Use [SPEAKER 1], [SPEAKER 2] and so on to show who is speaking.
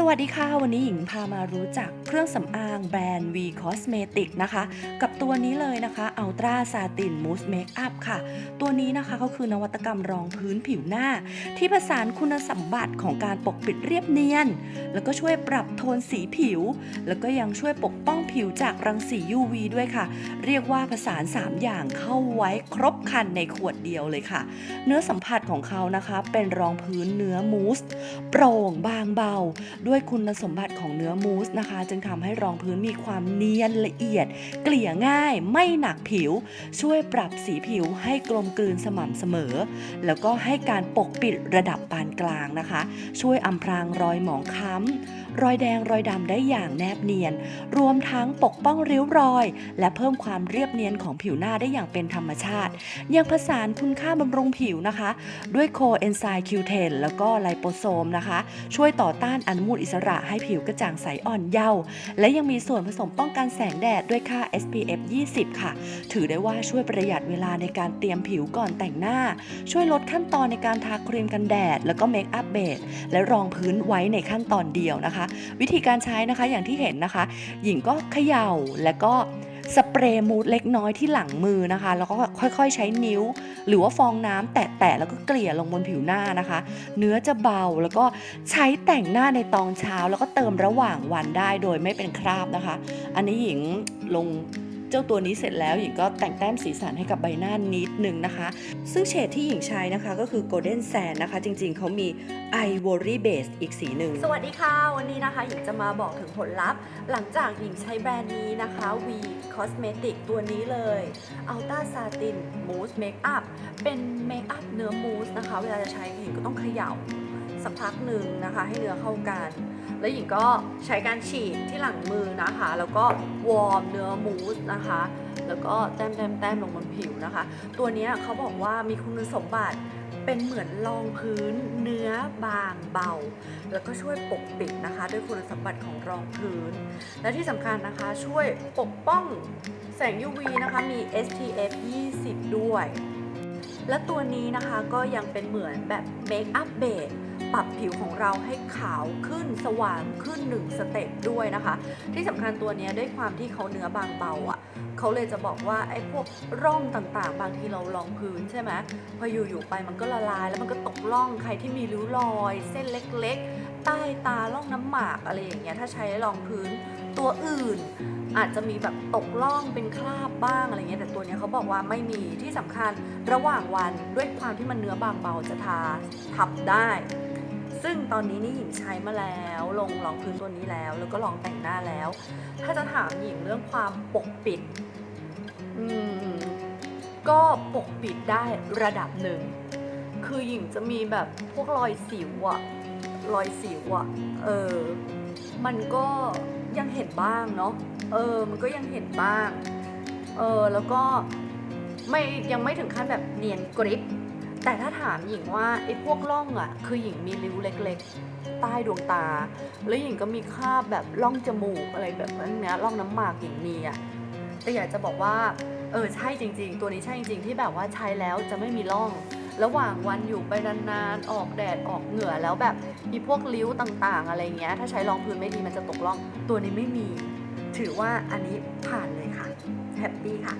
[SPEAKER 1] สวัสดีค่ะ วันนี้หญิงพามารู้จักเครื่องสำอางแบรนด์ V Cosmetic นะคะ กับตัวนี้เลยนะคะ Ultra Satin Mousse Makeup ค่ะ ตัวนี้นะคะก็คือนวัตกรรมรองพื้นผิวหน้า ที่ผสานคุณสมบัติของการปกปิดเรียบเนียน แล้วก็ช่วยปรับโทนสีผิว แล้วก็ยังช่วยปกป้องผิวจากรังสี UV ด้วยค่ะ เรียกว่าผสาน 3 อย่างเข้าไว้ครบคันในขวดเดียวเลยค่ะ เนื้อสัมผัสของเขานะคะเป็นรองพื้นเนื้อมูสโปร่งบางเบาด้วยคุณสมบัติของเนื้อมูสนะคะ จึงทำให้รองพื้นมีความเนียนละเอียด เกลี่ยง่าย ไม่หนักผิว ช่วยปรับสีผิวให้กลมกลืนสม่ำเสมอ แล้วก็ให้การปกปิดระดับปานกลางนะคะ ช่วยอำพรางรอยหมองคล้ำ รอยแดงรอยดำได้อย่างแนบเนียน รวมทั้งปกป้องริ้วรอย และเพิ่มความเรียบเนียนของผิวหน้าได้อย่างเป็นธรรมชาติ ยังผสานคุณค่าบำรุงผิวนะคะ ด้วยโคเอนไซม์ Q10 แล้วก็ไลโปโซมนะคะ ช่วยต่อต้านอนุมูลอิสระให้ผิวกระจ่างใสอ่อนเยาว์และยังมีส่วนผสมป้องกันแสงแดดด้วยค่า SPF 20 ค่ะ ถือได้ว่าช่วยประหยัดเวลาในการเตรียมผิวก่อนแต่งหน้า ช่วยลดขั้นตอนในการทาครีมกันแดด แล้วก็เมคอัพเบสและรองพื้นไว้ในขั้นตอนเดียวนะคะวิธีการใช้นะคะอย่างที่เห็นนะคะ หญิงก็เขย่าแล้วก็สเปรย์มูดเล็กน้อยที่หลังมือนะคะ แล้วก็ค่อยๆใช้นิ้ว หรือว่าฟองน้ำแตะๆแล้วก็เกลี่ยลงบนผิวหน้านะคะ เนื้อจะเบาแล้วก็ใช้แต่งหน้าในตอนเช้า แล้วก็เติมระหว่างวันได้โดยไม่เป็นคราบนะคะ อันนี้หญิงลง เจ้าตัวนี้เสร็จแล้วหญิงก็แต่งแต้มสีสันให้กับใบหน้านิดนึงนะคะ ซึ่งเฉดที่หญิงใช้นะคะก็คือ Golden Sand นะคะ จริงๆ เขามี Ivory Base อีกสีหนึ่ง สวัสดีค่ะ วันนี้นะคะหญิงจะมาบอกถึงผลลัพธ์ หลังจากหญิงใช้แบรนด์นี้นะคะ V Cosmetic ตัวนี้เลย Ultra Satin Mousse Makeup เป็นเมคอัพเนื้อมูสนะคะ เวลาจะใช้หญิงก็ต้องเขย่า สักพักหนึ่งนะคะให้เนื้อเข้ากัน แล้วหญิงก็ใช้การฉีดที่หลังมือนะคะ แล้วก็วอร์มเนื้อมูสนะคะ แล้วก็แต้มแต้มแต้มลงบนผิวนะคะ ตัวนี้เขาบอกว่ามีคุณสมบัติเป็นเหมือนรองพื้นเนื้อบางเบา แล้วก็ช่วยปกปิดนะคะ ด้วยคุณสมบัติของรองพื้น และที่สำคัญนะคะช่วยปกป้องแสง UV นะคะมี SPF 20 ด้วย และตัวนี้นะคะก็ยังเป็นเหมือนแบบเมคอัพเบส ปรับผิวของเราให้ขาวขึ้นสว่างขึ้นหนึ่งสเต็ปด้วยนะคะ ที่สำคัญตัวนี้ด้วยความที่เขาเนื้อบางเบาอะ่ะเขาเลยจะบอกว่าไอ้พวกร่องต่างๆ บางทีเราลองพื้นใช่ไหมพออยู่ๆไปมันก็ละลาย แล้วมันก็ตกร่องใครที่มีริ้วรอย เส้นเล็กๆ ใต้ตาร่องน้ำหมากอะไรอย่างเงี้ยถ้าใช้รองพื้นตัวอื่น อาจจะมีแบบตกล่องเป็นคราบบ้างอะไรเงี้ยแต่ตัวนี้เขาบอกว่าไม่มีที่สำคัญระหว่างวันด้วยความที่มันเนื้อบางเบาจะทาทับได้ ซึ่งตอนนี้นี่หญิงใช้มาแล้ว ลงรองพื้นตัวนี้แล้ว แล้วก็ลองแต่งหน้าแล้ว ถ้าจะถามหญิงเรื่องความปกปิดอืมก็ปกปิดได้ระดับหนึ่ง คือหญิงจะมีแบบพวกรอยสิวอะรอยสิวอะเออ มันก็ยังเห็นบ้างเนาะ เออ มันก็ยังเห็นบ้าง เออ แล้วก็ไม่ยังไม่ถึงขั้นแบบเนียนกริบ แต่ถ้าถามหญิงว่าไอ้พวกร่องอะคือหญิงมีริ้วเล็กๆ ใต้ดวงตา แล้วหญิงก็มีคราบแบบร่องจมูกอะไรแบบนั้นเนี้ยร่องน้ำหมากหญิงมีอะแต่อยากจะบอกว่าเออใช่จริง ๆ ตัวนี้ใช่จริง ๆ ที่แบบว่าใช้แล้วจะไม่มีร่อง ระหว่างวันอยู่ไปนานๆออกแดดออกเหงื่อแล้วแบบมีพวกริ้วต่างๆ อะไรเงี้ยถ้าใช้รองพื้นไม่ดีมันจะตกร่อง ตัวนี้ไม่มี ถือว่าอันนี้ผ่านเลยค่ะแฮปปี้ค่ะ